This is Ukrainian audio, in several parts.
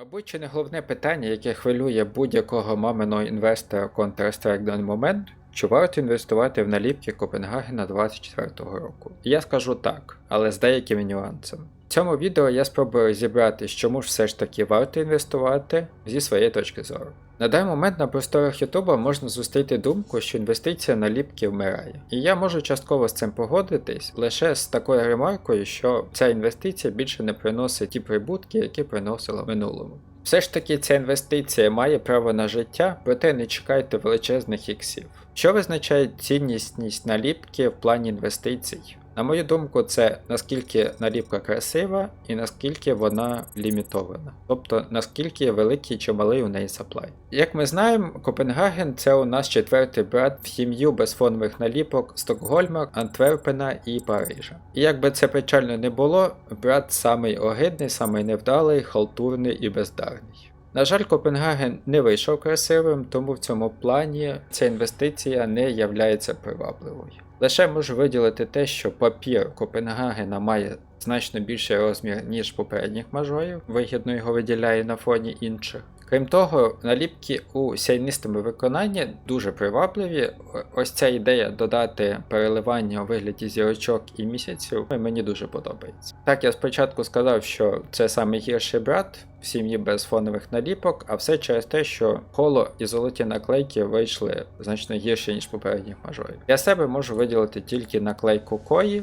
Мабуть, чи не головне питання, яке хвилює будь-якого маминого інвестора Counter-Strike в даний момент, чи варто інвестувати в наліпки Копенгагена 24-го року? Я скажу так, але з деякими нюансами. В цьому відео я спробую розібратись, чому ж все ж таки варто інвестувати зі своєї точки зору. На даний момент на просторах Ютуба можна зустріти думку, що інвестиція на ліпки вмирає. І я можу частково з цим погодитись лише з такою ремаркою, що ця інвестиція більше не приносить ті прибутки, які приносила в минулому. Все ж таки, ця інвестиція має право на життя, проте не чекайте величезних іксів. Що визначає ціннісність наліпки в плані інвестицій? На мою думку, це наскільки наліпка красива і наскільки вона лімітована, тобто наскільки великий чи малий у неї саплай. Як ми знаємо, Копенгаген це у нас четвертий брат в сім'ю безфонових наліпок Стокгольма, Антверпена і Парижа. І як би це печально не було, брат самий огидний, самий невдалий, халтурний і бездарний. На жаль, Копенгаген не вийшов красивим, тому в цьому плані ця інвестиція не являється привабливою. Лише можу виділити те, що папір Копенгагена має значно більший розмір, ніж попередніх мажорів, вигідно його виділяє на фоні інших. Крім того, наліпки у сяйнистому виконанні дуже привабливі. Ось ця ідея додати переливання у вигляді зірочок і місяців мені дуже подобається. Так, я спочатку сказав, що це найгірший брат в сім'ї без фонових наліпок, а все через те, що коло і золоті наклейки вийшли значно гірше, ніж попередніх мажорів. Я себе можу виділити тільки наклейку Кої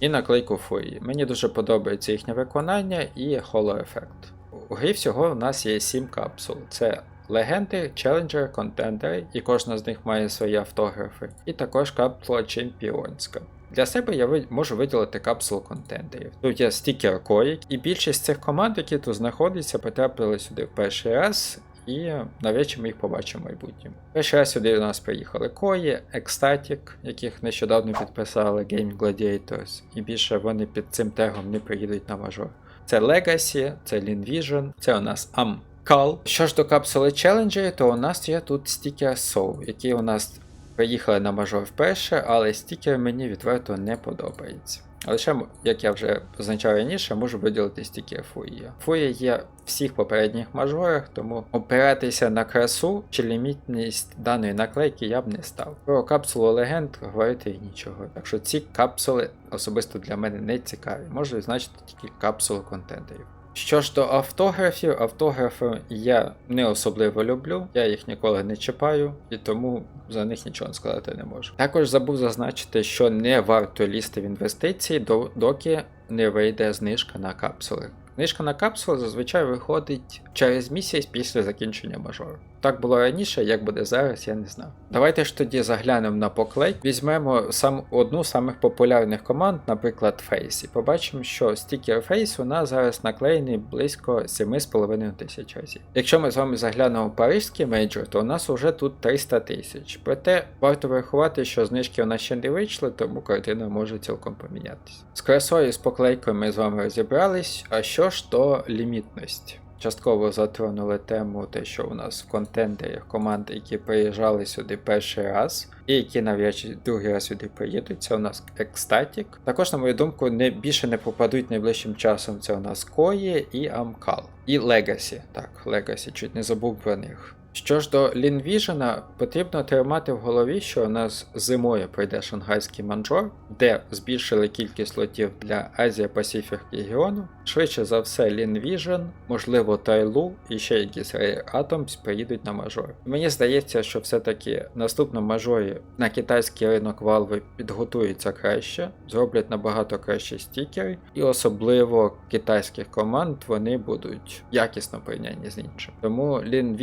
і наклейку Фурії. Мені дуже подобається їхнє виконання і холо-ефект. У грі всього у нас є 7 капсул. Це легенди, челенджери, контендери, і кожна з них має свої автографи, і також капсула чемпіонська. Для себе я можу виділити капсулу контендерів. Тут є стікер Коїк, і більшість цих команд, які тут знаходяться, потрапили сюди в перший раз. І навряд ми їх побачимо в майбутньому. Перший раз сюди у нас приїхали Кої, Ecstatic, яких нещодавно підписали Game Gladiators, і більше вони під цим тегом не приїдуть на мажор. Це Legacy, це Lean Vision, це у нас Amcal. Що ж до капсули Challenger, то у нас є тут стікер Soul, які у нас приїхали на мажор вперше, але стікер мені відверто не подобається. А лише, як я вже позначав раніше, можу виділити тільки Фурія. Фурія є в всіх попередніх мажорах, тому опиратися на красу чи лімітність даної наклейки я б не став. Про капсулу легенд говорити нічого. Так що ці капсули особисто для мене не цікаві. Можу відзначити тільки капсулу контентерів. Що ж до автографів, автографи я не особливо люблю, я їх ніколи не чіпаю, і тому за них нічого сказати не можу. Також забув зазначити, що не варто лізти в інвестиції, доки не вийде знижка на капсули. Знижка на капсули зазвичай виходить через місяць після закінчення мажору. Так було раніше, як буде зараз, я не знаю. Давайте ж тоді заглянемо на поклейк. Візьмемо сам одну з самих популярних команд, наприклад, Face, і побачимо, що стікер Face у нас зараз наклеєний близько 7,5 тисяч разів. Якщо ми з вами заглянемо в парижський мейджор, то у нас уже тут 300 тисяч. Проте варто врахувати, що знижки у нас ще не вийшли, тому картина може цілком помінятися. З красою з поклейкою ми з вами розібрались. А що ж до лімітності? Частково затронули тему, те, що у нас в команди, які приїжджали сюди перший раз, і які навряд чи другий раз сюди приїдуть. Це у нас Екстатік. Також, на мою думку, не більше не попадуть найближчим часом. Це у нас Кої і Амкал. І Легасі. Так, Легасі, чуть не забув про них. Що ж до Vision, потрібно тримати в голові, що у нас зимою пройде шанghайський манджор, де збільшили кількість слотів для Азія Пасіфік регіону. Швидше за все, Vision, можливо, Тайлу і ще якісь Atoms приїдуть на мажор. Мені здається, що все-таки наступному мажорі на китайський ринок Valve підготуються краще, зроблять набагато кращі стікери, і особливо китайських команд вони будуть якісно порівнянні з іншим. Тому Lean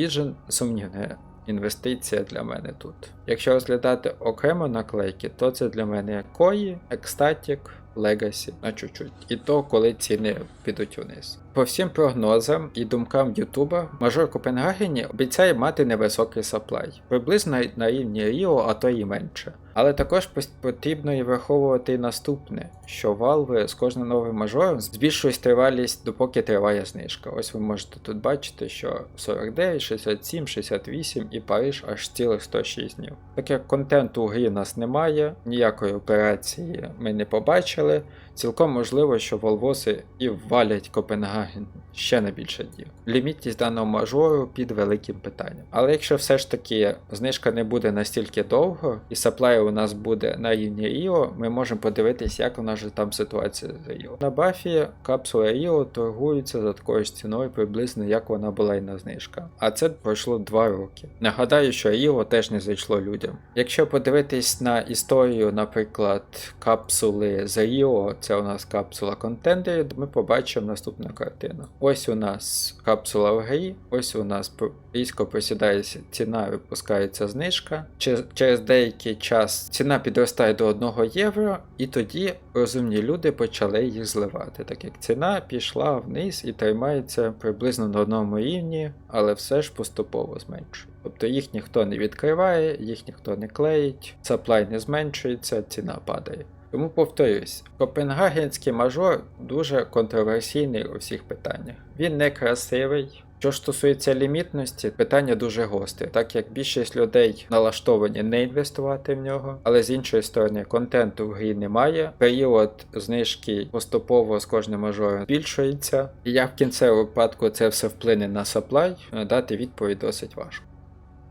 Vision сумнівне інвестиція для мене тут. Якщо розглядати окремо наклейки, то це для мене Кої, Екстатік, Легасі на чуть-чуть. І то, коли ціни підуть вниз. По всім прогнозам і думкам Ютуба, мажор Копенгагені обіцяє мати невисокий саплай, приблизно на рівні Ріо, а то і менше. Але також потрібно і враховувати наступне, що Valve з кожним новим мажором збільшують тривалість, допоки триває знижка. Ось ви можете тут бачити, що 49, 67, 68 і Париж аж цілих 106 днів. Так як контенту у грі нас немає, ніякої операції ми не побачили. Цілком можливо, що волвоси і ввалять Копенгаген ще на більше днів. Лімітність даного мажору під великим питанням. Але якщо все ж таки знижка не буде настільки довго, і саплай у нас буде на рівні Іо, ми можемо подивитись, як у нас же там ситуація з Іо. На бафі капсула Іо торгується за такою ж ціною, приблизно як вона була і на знижка. А це пройшло 2 роки. Нагадаю, що Іо теж не зайшло людям. Якщо подивитись на історію, наприклад, капсули за Іо, це у нас капсула контендерів, ми побачимо наступну картину. Ось у нас капсула в грі, ось у нас різко просідає ціна, випускається знижка. Через деякий час ціна підростає до 1 євро, і тоді розумні люди почали їх зливати, так як ціна пішла вниз і тримається приблизно на одному рівні, але все ж поступово зменшує. Тобто їх ніхто не відкриває, їх ніхто не клеїть, саплай не зменшується, ціна падає. Тому повторюсь, Копенгагенський мажор дуже контроверсійний у всіх питаннях. Він не красивий. Що стосується лімітності, питання дуже гостре, так як більшість людей налаштовані не інвестувати в нього, але з іншої сторони, контенту в грі немає. Період знижки поступово з кожним мажором збільшується, і як в кінцевому випадку це все вплине на саплай, дати відповідь досить важко.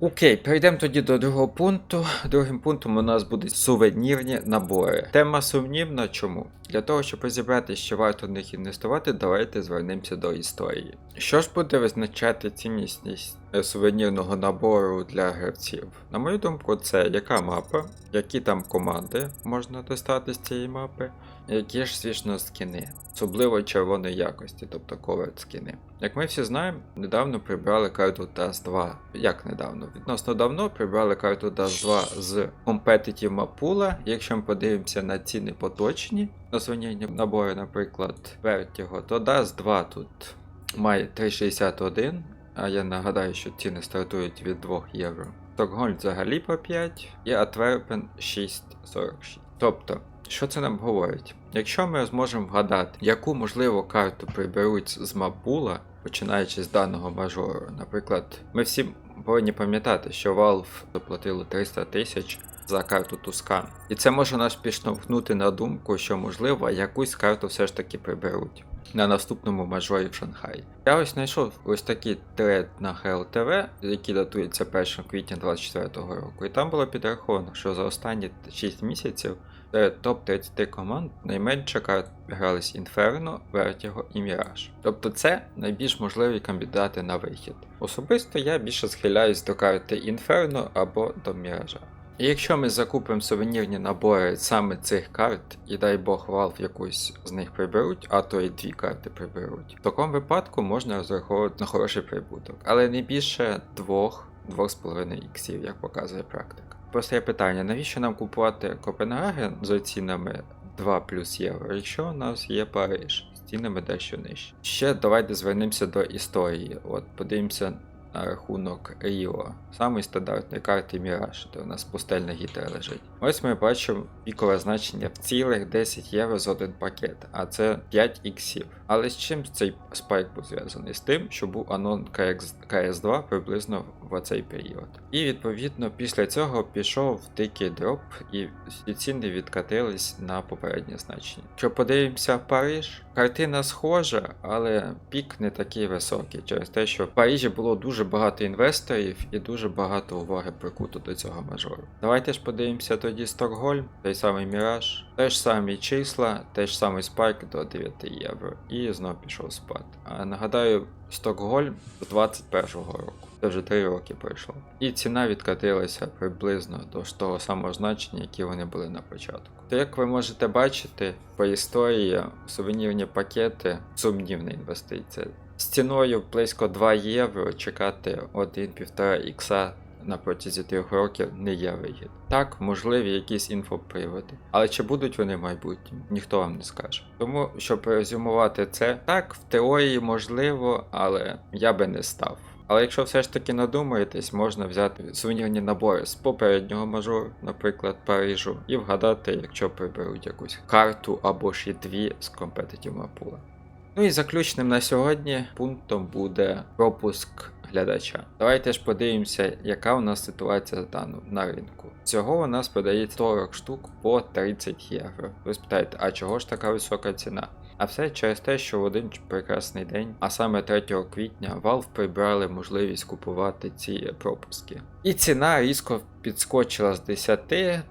Окей, перейдемо тоді до другого пункту. Другим пунктом у нас будуть сувенірні набори. Тема сумнівна. Чому? Для того, щоб розібрати, що варто в них інвестувати, давайте звернемося до історії. Що ж буде визначати цінність е, сувенірного набору для гравців? На мою думку, це яка мапа, які там команди можна достати з цієї мапи, які ж, звісно, скини. Особливо червоної якості, тобто коверт скини. Як ми всі знаємо, недавно прибрали карту DAS 2. Як недавно? Відносно давно прибрали карту DAS 2 з Competitive Mapula. Якщо ми подивимося на ціни поточні на сувенірні набори, наприклад, Vertigo, то DAS 2 тут має 3,61, а я нагадаю, що ціни стартують від 2 євро. Стокгольм взагалі по 5 і Антверпен 6,46. Тобто, що це нам говорить? Якщо ми зможемо вгадати, яку можливо карту приберуть з мапула, починаючи з даного мажору, наприклад, ми всі повинні пам'ятати, що Valve заплатили 300 тисяч за карту Тускан. І це може нас підштовхнути на думку, що можливо якусь карту все ж таки приберуть. На наступному мажорі в Шанхаї. Я ось знайшов ось такий тред на ХЛТВ, який датується 1 квітня 2024 року, і там було підраховано, що за останні 6 місяців серед топ-30 команд найменше грались Inferno, Vertigo і Mirage. Тобто це найбільш можливі кандидати на вихід. Особисто я більше схиляюсь до карти Inferno або до Mirage. І якщо ми закупимо сувенірні набори саме цих карт, і дай Бог Valve якусь з них приберуть, а то і дві карти приберуть, в такому випадку можна розраховувати на хороший прибуток, але не більше двох, 2,5 іксів, як показує практика. Просто є питання, навіщо нам купувати Копенгаген за цінами 2 плюс євро, якщо у нас є Париж з цінами дещо нижче. Ще давайте звернемося до історії. От подивимося на рахунок Ріо. Самий стандартний карти Міраж, де у нас пустельна гітара лежить. Ось ми бачимо пікове значення в цілих 10 євро за один пакет, а це 5 іксів. Але з чим цей спайк був зв'язаний? З тим, що був анон КС2 приблизно в цей період. І відповідно після цього пішов дикий дроп, і всі ціни відкатились на попереднє значення. Якщо подивимося в Париж, картина схожа, але пік не такий високий, через те, що в Парижі було дуже багато інвесторів і дуже багато уваги прикуто до цього мажору. Давайте ж подивимося тоді Стокгольм, той самий Міраж, теж самі числа, теж самий спайк до 9 євро. І знов пішов спад. А нагадаю, Стокгольм з 21-го року. Це вже 3 роки пройшло. І ціна відкатилася приблизно до ж того самого значення, які вони були на початку. То як ви можете бачити, по історії сувенірні пакети сумнівна інвестиція. З ціною близько 2 євро чекати 1-1,5 ікса на протязі трьох років не є вигід. Так, можливі якісь інфоприводи, але чи будуть вони в майбутньому, ніхто вам не скаже. Тому, щоб резюмувати це, так, в теорії можливо, але я би не став. Але якщо все ж таки надумаєтесь, можна взяти сувенірні набори з попереднього мажору, наприклад, Парижу, і вгадати, якщо приберуть якусь карту або ж і дві з компетитів Мапула. Ну і заключним на сьогодні пунктом буде пропуск глядача. Давайте ж подивимося, яка у нас ситуація стану на ринку. Всього у нас продається 40 штук по 30 євро. Ви спитаєте, а чого ж така висока ціна? А все через те, що в один прекрасний день, а саме 3 квітня, Valve прибрали можливість купувати ці пропуски. І ціна різко підскочила з 10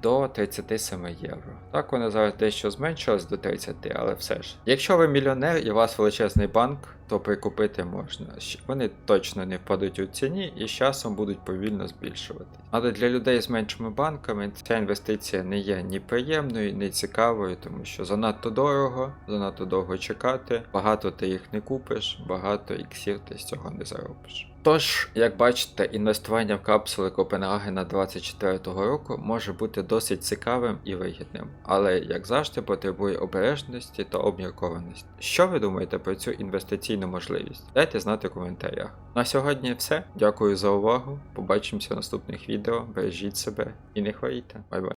до 37 євро. Так вона зараз дещо зменшилась до 30, але все ж. Якщо ви мільйонер і у вас величезний банк, то прикупити можна. Вони точно не впадуть у ціні і з часом будуть повільно збільшувати. Але для людей з меншими банками ця інвестиція не є ні приємною, ні цікавою, тому що занадто дорого, занадто довго чекати, багато ти їх не купиш, багато іксів ти з цього не заробиш. Тож, як бачите, інвестування в капсули Копенгагена 24-го року може бути досить цікавим і вигідним, але як завжди потребує обережності та обміркованості. Що ви думаєте про цю інвестиційну можливість? Дайте знати в коментарях. На сьогодні все. Дякую за увагу. Побачимося в наступних відео. Бережіть себе і не хворійте. Бай-бай.